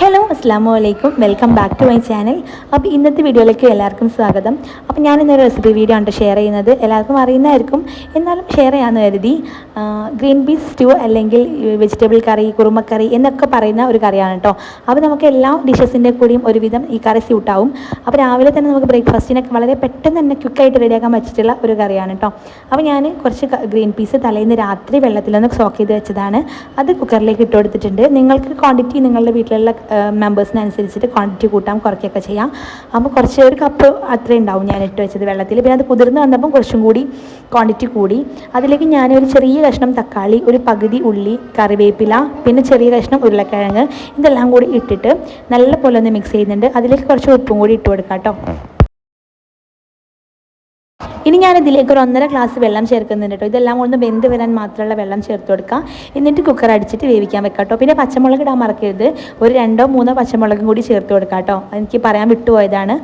Hello അസ്സാം വലൈക്കും welcome back to my channel അപ്പോൾ ഇന്നത്തെ വീഡിയോയിലേക്ക് എല്ലാവർക്കും സ്വാഗതം. അപ്പോൾ ഞാൻ ഇന്നൊരു റെസിപ്പി വീഡിയോ ആണ് ഷെയർ ചെയ്യുന്നത്. എല്ലാവർക്കും അറിയുന്നതായിരിക്കും. എന്നാലും ഷെയർ ചെയ്യാമെന്ന് കരുതി ഗ്രീൻ പീസ് സ്റ്റൂ അല്ലെങ്കിൽ വെജിറ്റബിൾ കറി കുറുമക്കറി എന്നൊക്കെ പറയുന്ന ഒരു കറിയാണ് കേട്ടോ അപ്പോൾ നമുക്ക് എല്ലാ ഡിഷസിന്റെ കൂടിയും ഒരുവിധം ഈ കറി സ്യൂട്ടാവും അപ്പോൾ രാവിലെ തന്നെ നമുക്ക് ബ്രേക്ക്ഫാസ്റ്റിനൊക്കെ വളരെ പെട്ടെന്ന് തന്നെ ക്വിക്കായിട്ട് റെഡിയാക്കാൻ പറ്റിയിട്ടുള്ള ഒരു കറിയാണ് കേട്ടോ അപ്പോൾ ഞാൻ കുറച്ച് ഗ്രീൻ പീസ് തലേന്ന് രാത്രി വെള്ളത്തിലൊന്ന് സോക്ക് ചെയ്ത് വെച്ചതാണ്. അത് കുക്കറിലേക്ക് ഇട്ട് കൊടുത്തിട്ടുണ്ട്. നിങ്ങൾക്ക് ക്വാണ്ടിറ്റി നിങ്ങളുടെ വീട്ടിലുള്ള മെമ്പേഴ്സിനനുസരിച്ചിട്ട് ക്വാണ്ടിറ്റി കൂട്ടാം കുറയ്ക്കുകയൊക്കെ ചെയ്യാം. അപ്പോൾ കുറച്ച് ഒരു കപ്പ് അത്രയും ഉണ്ടാവും ഞാൻ ഇട്ട് വെച്ചത് വെള്ളത്തിൽ പിന്നെ അത് കുതിർന്ന് വന്നപ്പം കുറച്ചും കൂടി ക്വാണ്ടിറ്റി കൂടി. അതിലേക്ക് ഞാൻ ഒരു ചെറിയ കഷ്ണം തക്കാളി ഒരു പകുതി ഉള്ളി കറിവേപ്പില പിന്നെ ചെറിയ കഷ്ണം ഉരുളക്കിഴങ്ങ് ഇതെല്ലാം കൂടി ഇട്ടിട്ട് നല്ല പോലെ ഒന്ന് മിക്സ് ചെയ്യുന്നുണ്ട്. അതിലേക്ക് കുറച്ച് ഉപ്പും കൂടി ഇട്ട് കൊടുക്കാം കേട്ടോ. ഇനി ഞാൻ ഇതിലേക്ക് ഒരു ഒന്നര ഗ്ലാസ് വെള്ളം ചേർക്കുന്നുണ്ട് കേട്ടോ ഇതെല്ലാം ഒന്ന് വെന്ത് വരാൻ മാത്രമുള്ള വെള്ളം ചേർത്ത് കൊടുക്കുക എന്നിട്ട് കുക്കർ അടിച്ചിട്ട് വേവിക്കാൻ വെക്കാം കേട്ടോ പിന്നെ പച്ചമുളക് ഇടാൻ മറക്കരുത്. ഒരു രണ്ടോ മൂന്നോ പച്ചമുളകും കൂടി ചേർത്ത് കൊടുക്കാം കേട്ടോ എനിക്ക് പറയാൻ വിട്ടുപോയതാണ്.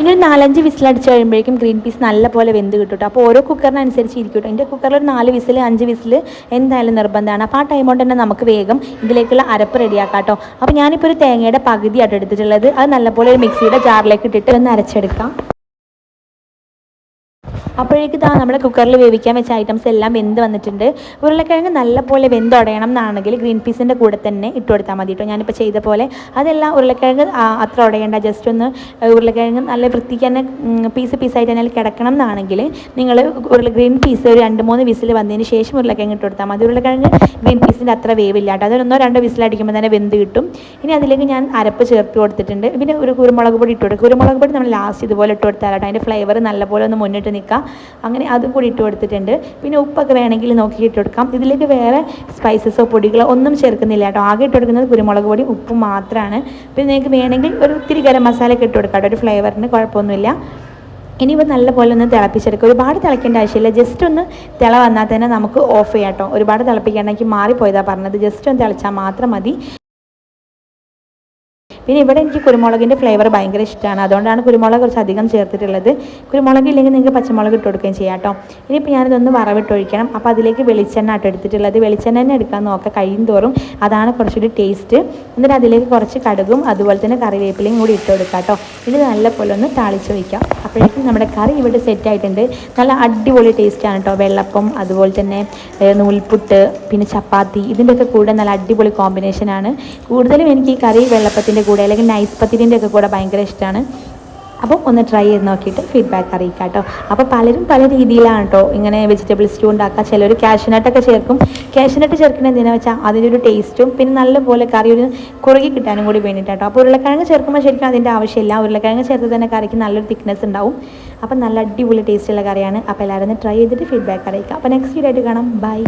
ഇനി ഒരു നാലഞ്ച് വിസിൽ അടിച്ച് കഴിയുമ്പോഴേക്കും ഗ്രീൻ പീസ് നല്ലപോലെ വെന്ത് കിട്ടും അപ്പോൾ ഓരോ കുക്കറിനനുസരിച്ച് ഇരിക്കും എന്റെ കുക്കറിൽ ഒരു നാല് വിസിൽ അഞ്ച് വിസിൽ എന്തായാലും നിർബന്ധമാണ്. അപ്പോൾ ആ ടൈം കൊണ്ട് തന്നെ നമുക്ക് വേഗം ഇതിലേക്കുള്ള അരപ്പ് റെഡിയാക്കാം കേട്ടോ. അപ്പോൾ ഞാനിപ്പോൾ ഒരു തേങ്ങയുടെ പകുതിയായിട്ട് എടുത്തിട്ടുള്ളത്. അത് നല്ലപോലെ ഒരു മിക്സിയുടെ ജാറിലേക്ക് ഇട്ടിട്ട് ഒന്ന് അരച്ചെടുക്കാം. അപ്പോഴേക്ക് ഇതാ നമ്മുടെ കുക്കറിൽ വേവിക്കാൻ വെച്ച ഐറ്റംസ് എല്ലാം വെന്ത് വന്നിട്ടുണ്ട്. ഉരുളക്കിഴങ്ങ് നല്ലപോലെ വെന്തുടയണം എന്നാണെങ്കിൽ ഗ്രീൻ പീസിന്റെ കൂടെ തന്നെ ഇട്ട് കൊടുത്താൽ മതി കേട്ടോ ഞാനിപ്പോൾ ചെയ്ത പോലെ അതെല്ലാം ഉരുളക്കിഴങ്ങ് അത്ര ഉടയേണ്ട ജസ്റ്റ് ഒന്ന് ഉരുളക്കിഴങ്ങ് നല്ല വൃത്തിക്ക് തന്നെ പീസ് പീസായിട്ട് തന്നെ കിടക്കണം എന്നാണെങ്കിൽ നിങ്ങൾ ഉരുള ഗ്രീൻ പീസ് ഒരു രണ്ട് മൂന്ന് വിസിൽ വന്നതിന് ശേഷം ഉരുളക്കിഴങ്ങ് ഇട്ട് കൊടുത്താൽ മതി. ഉരുളക്കിഴങ്ങ് ഗ്രീൻ പീസിന്റെ അത്ര വേവില്ല കേട്ടോ അതൊന്നോ രണ്ടോ വിസിലടിക്കുമ്പോൾ തന്നെ വെന്ത് കിട്ടും. ഇനി അതിലേക്ക് ഞാൻ അരപ്പ് ചേർത്ത് കൊടുത്തിട്ടുണ്ട്. പിന്നെ ഒരു കുരുമുളക് പൊടി ഇട്ട് കൊടുക്കും കുരുമുളക് പൊടി നമ്മൾ ലാസ്റ്റ് ഇതുപോലെ ഇട്ട് കൊടുത്താൽ അതിന്റെ ഫ്ലേവർ നല്ലപോലെ ഒന്ന് മുന്നിട്ട് നിൽക്കാം. അങ്ങനെ അതും കൂടി ഇട്ട് കൊടുത്തിട്ടുണ്ട്. പിന്നെ ഉപ്പൊക്കെ വേണമെങ്കിൽ നോക്കി ഇട്ട് കൊടുക്കാം. ഇതിലേക്ക് വേറെ സ്പൈസസോ പൊടികളോ ഒന്നും ചേർക്കുന്നില്ല കേട്ടോ. ആകെ ഇട്ട് കൊടുക്കുന്നത് കുരുമുളക് പൊടി ഉപ്പും മാത്രമാണ് പിന്നെ നിങ്ങൾക്ക് വേണമെങ്കിൽ ഒരു ഇത്തിരി ഗരം മസാല ഒക്കെ ഇട്ട് കൊടുക്കാം കേട്ടോ. ഒരു ഫ്ലേവറിന് കുഴപ്പമൊന്നുമില്ല. ഇനി ഇപ്പോൾ നല്ലപോലെ ഒന്ന് തിളപ്പിച്ചെടുക്കുക. ഒരുപാട് തിളയ്ക്കേണ്ട ആവശ്യമില്ല. ജസ്റ്റ് ഒന്ന് തിള വന്നാൽ തന്നെ നമുക്ക് ഓഫ് ചെയ്യാം കേട്ടോ. ഒരുപാട് തിളപ്പിക്കണമെങ്കിൽ മാറിപ്പോയതാണ് പറഞ്ഞത്. ജസ്റ്റ് ഒന്ന് തിളച്ചാൽ മാത്രം മതി. പിന്നെ ഇവിടെ എനിക്ക് കുരുമുളകിന്റെ ഫ്ലേവർ ഭയങ്കര ഇഷ്ടമാണ് അതുകൊണ്ടാണ് കുരുമുളക് കുറച്ച് അധികം ചേർത്തിട്ടുള്ളത്. കുരുമുളക് ഇല്ലെങ്കിൽ നിങ്ങൾക്ക് പച്ചമുളക് ഇട്ട് കൊടുക്കുകയും ചെയ്യാം കേട്ടോ. ഇനിയിപ്പോൾ ഞാനിതൊന്ന് വറവിട്ടൊഴിക്കണം അപ്പോൾ അതിലേക്ക് വെളിച്ചെണ്ണ ആട്ടോ എടുത്തിട്ടുള്ളത്. വെളിച്ചെണ്ണ തന്നെ എടുക്കാൻ നോക്കുക കഴിയും തോറും അതാണ് കുറച്ചുകൂടി ടേസ്റ്റ് എന്നിട്ട് അതിലേക്ക് കുറച്ച് കടുകും അതുപോലെ തന്നെ കറിവേപ്പിലയും കൂടി ഇട്ട് കൊടുക്കുക കേട്ടോ. ഇത് നല്ലപോലെ ഒന്ന് താളിച്ച് വയ്ക്കാം അപ്പോഴേക്കും നമ്മുടെ കറി ഇവിടെ സെറ്റ് ആയിട്ടുണ്ട്. നല്ല അടിപൊളി ടേസ്റ്റാണ് കേട്ടോ. വെള്ളപ്പം അതുപോലെ തന്നെ നൂൽപുട്ട് പിന്നെ ചപ്പാത്തി. ഇതിന്റെയൊക്കെ കൂടെ നല്ല അടിപൊളി കോമ്പിനേഷനാണ് കൂടുതലും എനിക്ക് ഈ കറി വെള്ളപ്പത്തിന്റെ കൂടെ അല്ലെങ്കിൽ നൈസ് പത്തിരിന്റെ ഒക്കെ കൂടെ ഭയങ്കര ഇഷ്ടമാണ് അപ്പോൾ ഒന്ന് ട്രൈ ചെയ്ത് നോക്കിയിട്ട് ഫീഡ്ബാക്ക് അറിയിക്കാം കേട്ടോ അപ്പോൾ പലരും പല രീതിയിലാണ് കേട്ടോ ഇങ്ങനെ വെജിറ്റബിൾ സ്റ്റൂ ഉണ്ടാക്കുക. ചിലർ ക്യാഷിനട്ടൊക്കെ ചേർക്കും. ക്യാഷിനട്ട് ചേർക്കുന്നത് എന്തിനാ വെച്ചാൽ അതിന്റെ ഒരു ടേസ്റ്റും പിന്നെ നല്ലപോലെ കറി ഒരു കുറുകി കിട്ടാനും കൂടി വേണ്ടിയിട്ടാട്ടോ അപ്പോൾ ഉരുളക്കിഴങ്ങ് ചേർക്കുമ്പോൾ ശരിക്കും അതിന്റെ ആവശ്യമില്ല. ഉരുളക്കിഴങ്ങ് ചേർത്ത് തന്നെ കറിക്ക് നല്ലൊരു തിക്നെസ് ഉണ്ടാവും. അപ്പം നല്ല അടിപൊളി ടേസ്റ്റുള്ള കറിയാണ്. അപ്പോൾ എല്ലാവരും ട്രൈ ചെയ്തിട്ട് ഫീഡ്ബാക്ക് അറിയിക്കുക അപ്പോൾ നെക്സ്റ്റ് വീഡിയോ ആയിട്ട് കാണാം. ബൈ